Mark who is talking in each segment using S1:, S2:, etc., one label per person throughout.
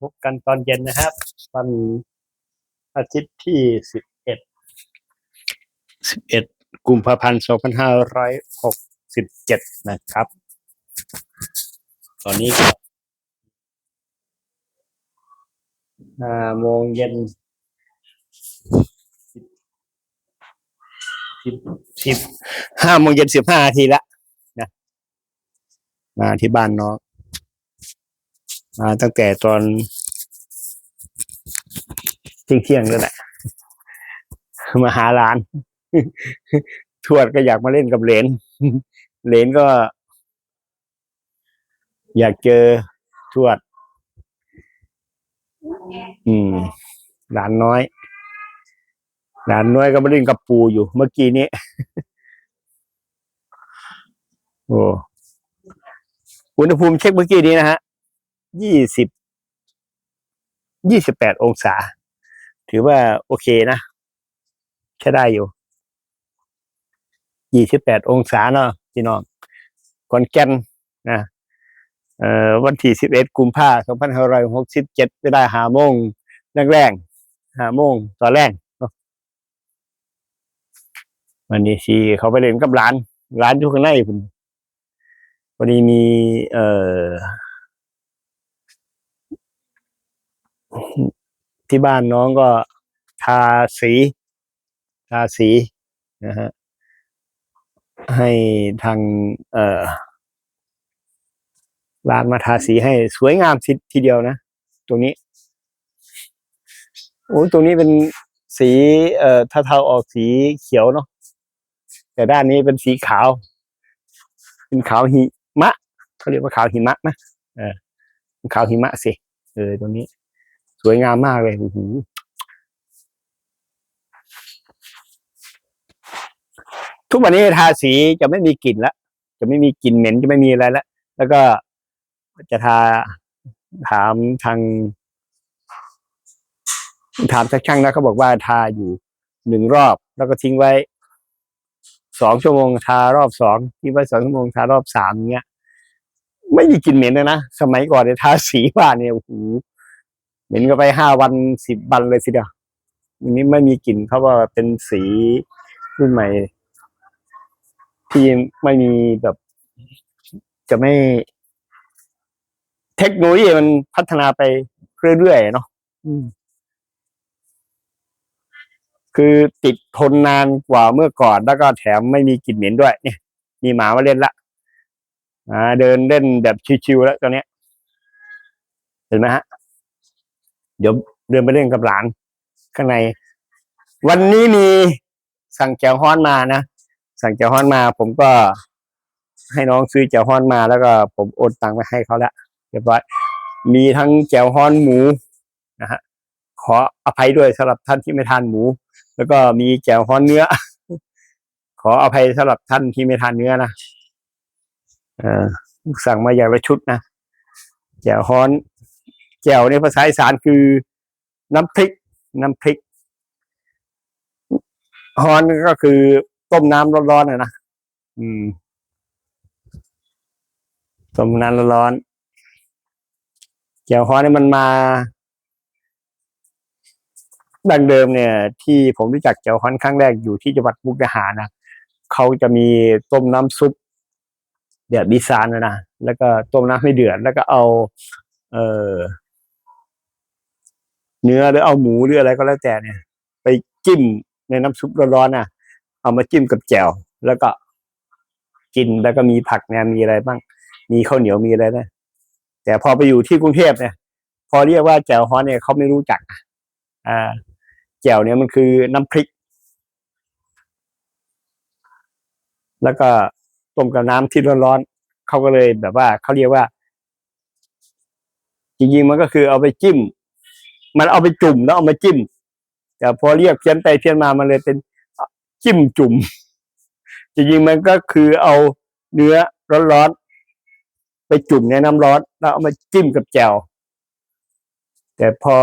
S1: พบกันตอนเย็นนะครับ วันอาทิตย์ที่สิบเอ็ดสิบเอ็ดกุมภาพันธ์สองพันห้าร้อยหกสิบเจ็ดนะครับ ตอนนี้ก็ห้าโมงเย็นสิบสิบห้าโมงเย็นสิบห้านาทีละนะ มาที่บ้านเน้องมาตั้งแต่ตอนเที่ยงเที่ยงๆแล้วแหละมาหาหลาน ทวดก็อยากมาเล่นกับเหลนเหลนก็ อยากเจอทวด อืมหลานน้อยหลานน้อยก็มาเล่นกับปูอยู่เมื่อกี้นี้ โอ้ อุณหภูมิเช็คเมื่อกี้นี้นะฮะยี่สิบยี่สิบแปดองศา ถือว่าโอเคนะใช้ได้อยู่ยี่สิบแปดองศาเนาะพี่น้องขอนแก่นนะเอ่อวันที่สิบเอ็ดกุมภาสองพันห้าร้อยหกสิบเจ็ดเวลาหาโมงแรงๆหาโมงตอนแรกวันนี้สีเขาไปเล่นกับร้านร้านอยู่ข้างในคุณ วันนี้มี เอ่อ ที่บ้านน้องก็ทาสีทาสีนะฮะให้ทาง เอ่อร้านมาทาสีให้สวยงามทีทีเดียวนะตรงนี้โอ้ตรงนี้เป็นสีเอ่อเทาๆออกสีเขียวเนาะแต่ด้านนี้เป็นสีขาว เป็นขาวหิ มะเขาเรียกว่าขาวหิมะนะเออขาวหิมะสิเออตรงนี้ สวยงามมากเลยโอ้โหทุกวันนี้ทาสีจะไม่มีกลิ่นละจะไม่มีกลิ่นเหม็นจะไม่มีอะไรละแล้วก็จะทาถามทางถามช่างนะเขาบอกว่าทาอยู่หนึ่งรอบ แล้วก็ทิ้งไว้ สองชั่วโมงทารอบสองทิ้งไว้สองชั่วโมงทารอบสามเงี้ย ไม่มีกลิ่นเหม็นเลยนะ สมัยก่อนเนี่ยทาสีว่านเนี่ยโอ้โหเหม็นก็ไปห้าวันสิบวันเลยทีเดียวอันนี้ไม่มีกลิ่นเขาว่าเป็นสีรุ่นใหม่ ที่ไม่มีแบบ จะไม่ เทคโนโลยีมันพัฒนาไปเรื่อยๆเนาะ คือติดทนนานกว่าเมื่อก่อน แล้วก็แถมไม่มีกลิ่นเหม็นด้วยเนี่ยมีหมามาเล่นละอ่าเดินเล่นแบบชิวๆแล้วตอนนี้ยเห็นไหมฮะ เดี๋ยวเดินไปเล่นกับหลาน ข้างใน วันนี้มีสั่งแจ่วฮ้อนมานะสั่งแจ่วฮ้อนมา ผมก็ให้น้องซื้อแจ่วฮ้อนมาแล้วก็ ผมโอนตังค์ไปให้เขาแล้วเรียบร้อยมีทั้งแจ่วฮ้อนหมูนะฮะขออภัยด้วยสำหรับท่านที่ไม่ทานหมู แล้วก็มีแจ่วฮ้อนเนื้อ ขออภัยสำหรับท่านที่ไม่ทานเนื้อนะเออสั่งมาอย่างละชุดนะแจ่วฮ้อน แจ่วในภาษาอีสานคือน้ำพริก น้ำพริกฮ้อนก็คือต้มน้ำร้อนๆนะนะอืมต้มน้ำร้อนๆแจ่วฮ้อนนี่มันมา ดังเดิมเนี่ย ที่ผมรู้จักแจ่วฮอนครั้งแรกอยู่ที่จังหวัดมุกดาหารนะเขาจะมีต้มน้ำซุปเดือดบิซานนะนะแล้วก็ต้มน้ำให้เดือดแล้วก็เอา เออเนื้อหรือเอาหมูหรืออะไรก็แล้วแต่เนี่ย ไปจิ้มในน้ำซุปร้อนๆน่ะเอามาจิ้มกับแจ่วแล้วก็กินแล้วก็มีผักเนี่ยมีอะไรบ้าง มีข้าวเหนียวมีอะไรนะแต่พอไปอยู่ที่กรุงเทพเนี่ย พอเรียกว่าแจ่วฮ้อนเนี่ยเขาไม่รู้จักอ่า จ่วเนี่ยมันคือน้ำพริก แล้วก็ต้มกับน้ำที่ร้อนๆเขาก็เลยแบบว่าเขาเรียกว่า จริงๆมันก็คือเอาไปจิ้ม มันเอาไปจุ่มแล้วเอามาจิ้ม แต่พอเรียกเพี้ยนไปเพี้ยนมามันเลยเป็นจิ้มจุ่ม จริงๆมันก็คือเอาเนื้อร้อนๆไปจุ่มในน้ำร้อนแล้วเอามาจิ้มกับแจ่วแต่พอ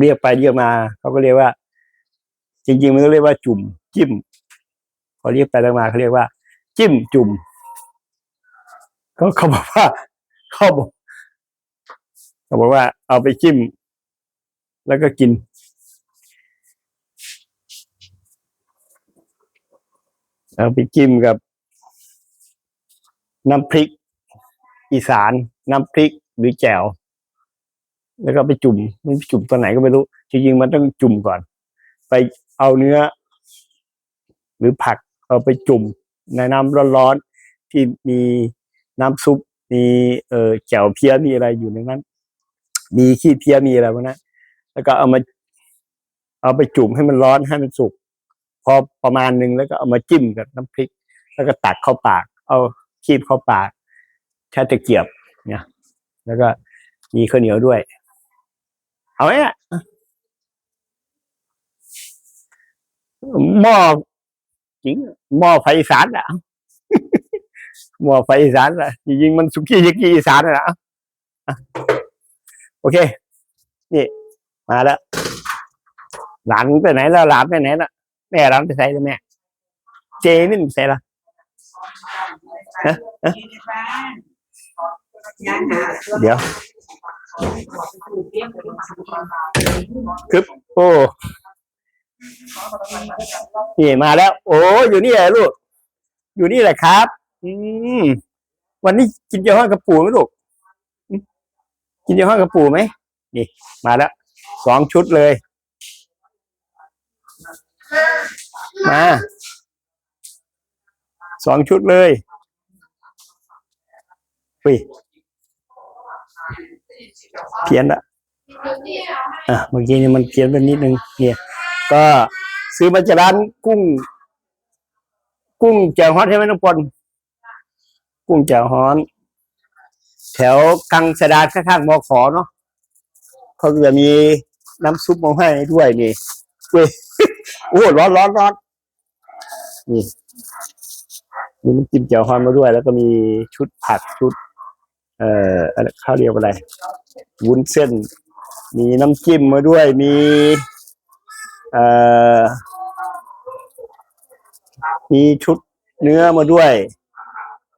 S1: เรียกไปเรียกมาเขาก็เรียกว่า จริงๆมันก็เรียกว่าจุ่ม จิ้มพอเรียกไปเรียกมาเขาเรียกว่า จิ้มจุ่มก็เขาบอกว่าเขาบอกเขาบอกว่า เอาไปจิ้ม แล้วก็กิน เอาไปจิ้มกับ น้ำพริก อีสาน น้ำพริกหรือแจ่ว แล้วก็ไปจุ่มมันไปจุ่มตอนไหนก็ไม่รู้ จริงๆมันต้องจุ่มก่อน ไปเอาเนื้อ หรือผักเอาไปจุ่มในน้ำร้อนๆที่มีน้ำซุปมีเอ่อแจ่วเพี้ยมีอะไรอยู่ในนั้น มีขี้เพี้ยมีอะไรพวกนั้นแล้วก็เอามา เอาไปจุ่มให้มันร้อนให้มันสุกพอประมาณหนึ่งแล้วก็เอามาจิ้มกับน้ำพริก แล้วก็ตักเข้าปาก เอาคีบเข้าปากใช้ตะเกียบเนี่ยแล้วก็มีข้าวเหนียวด้วย เอาไหมอ่ะหม้อจริงหม้อไฟอีสานอ่ะ หม้อไฟอีสานอ่ะจริงๆมันสุกี้ยกี้อีสานอ่ะอ่ะโอเค นี่ มาแล้ว หลานไปไหนแล้วหลานไปไหนแล้วแม่หลานไปใส่แล้วแม่ เจนี่มันไปใส่ละ ฮะฮะ เดี๋ยว คึบโอ้นี่มาแล้ว โอ้อยู่นี่แหละลูก อยู่นี่แหละครับ อืมวันนี้กินเจ้าห้องกระปูไหมลูกกินเจ้าห้องกระปูไหมนี่ มาแล้วสองชุดเลย มาสองชุดเลยอุ้ย เพี้ยนละอะเมื่อกี้นี่มันเพี้ยนไปนิดนึงเนี่ย ก็ซื้อมาจากร้านกุ้ง กุ้งแจ่วฮอตใช่ไหมน้องปนกุ้งแจ่วฮอตแถวกังสดานข้างๆมอขอเนาะเขาจะมีน้ำซุปมาให้ด้วยนี่เว้ยโอ้ร้อนร้อนร้อนนี่มีน้ำจิ้มแจ่วฮอนมาด้วย แล้วก็มีชุดผักชุด เอ่ออะไรข้าวเรียกว่าอะไร วุ้นเส้น มีน้ำจิ้มมาด้วย มีเอ่อมีชุดเนื้อมาด้วย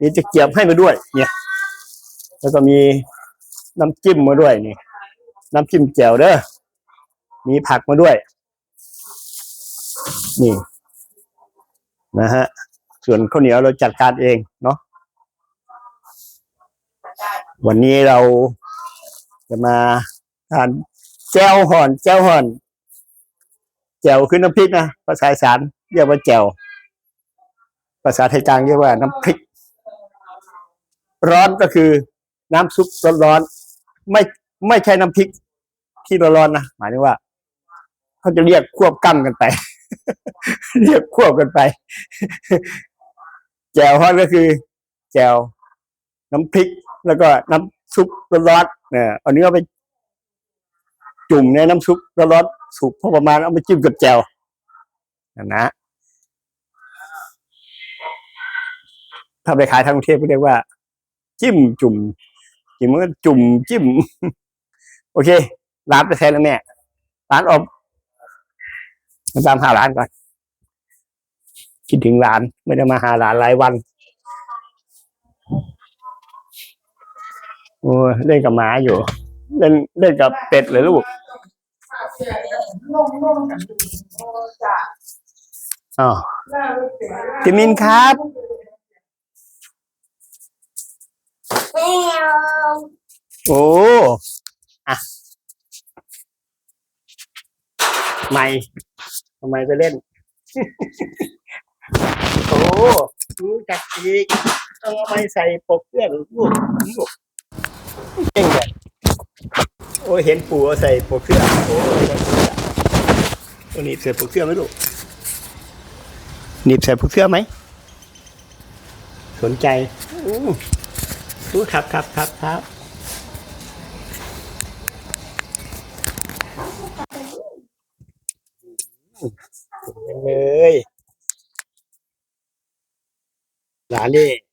S1: มีตะเกียบให้มาด้วย เนี่ย แล้วก็มีน้ำจิ้มมาด้วยนี่น้ำจิ้มแจ่วเด้อมีผักมาด้วย นี่ นะฮะ ส่วนข้าวเหนียวเราจัดการเองเนาะวันนี้เรา จะมาทานแจ่วห่อนแจ่วห่อนแจ่วคือน้ำพริกนะภาษาสานเรียกว่าแจ่วภาษาไทยกลางเรียกว่าน้ำพริก ร้อนก็คือน้ำซุปร้อนๆไม่ไม่ใช่น้ำพริกที่ร้อนๆนะหมายถึงว่าเขาจะเรียกควบกั้นกันไป เรียกควบกันไป แจ่วฮอตก็คือ แจ่วน้ำพริกแล้วก็น้ำ ซุปร้อนๆเนี่ยเอาเนื้อไป จุ่มในน้ำซุปร้อนๆสุกพอประมาณเอามาจิ้มกับแจ่วนะนะถ้าไปขายทางกรุงเทพก็เรียกว่า จิ้มจุ่มจิ้มมันก็จุ่มจิ้ม โอเค ร้านไปแทนแล้วแม่ร้านอบมาตามหาร้านก่อน คิดถึงร้าน ไม่ได้มาหาร้านหลายวัน โอ้ยเล่นกับหมาอยู่ เล่นเล่นกับเป็ดเลยลูกอ๋อจิมินครับโอ้อะไม่ทำไมไปเล่น โอ้รู้จักอีกต้องเอาไปใส่ปกเสื้อลูกลูก อ้ยเห็นปู่เอาใส่ปกเสื้อโอ้ยตัวนี้ใส่ปกเสื้อไหมลูกหนีบใส่ปกเสื้อไหม สนใจอู้อู้ครับครับครับครับเลยหลานนี่